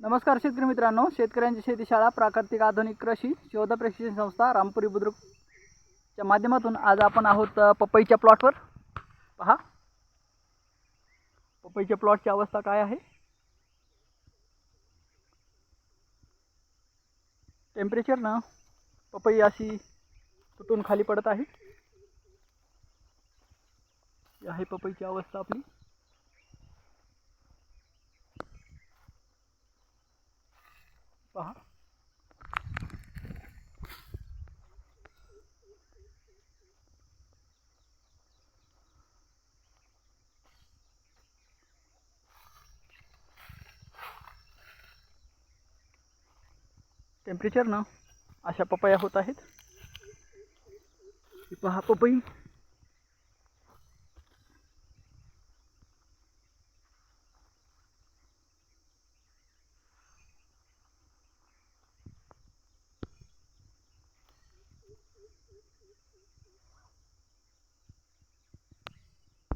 नमस्कार शेतकरी मित्रांनो शेतकऱ्यांची शेतीशाळा प्राकृतिक आधुनिक कृषी शोध प्रशिक्षण संस्था रामपुरी बुद्रुकच्या माध्यमातून आज आपण आहोत पपईच्या प्लॉटवर पहा. पपईच्या प्लॉटची अवस्था काय आहे? टेम्परेचर ना पपई अशी तुटून खाली पडत आहे. आहे पपईची अवस्था आपली. पहा. टेम्परेचर ना अशा पपया होत आहेत. पहा पपई.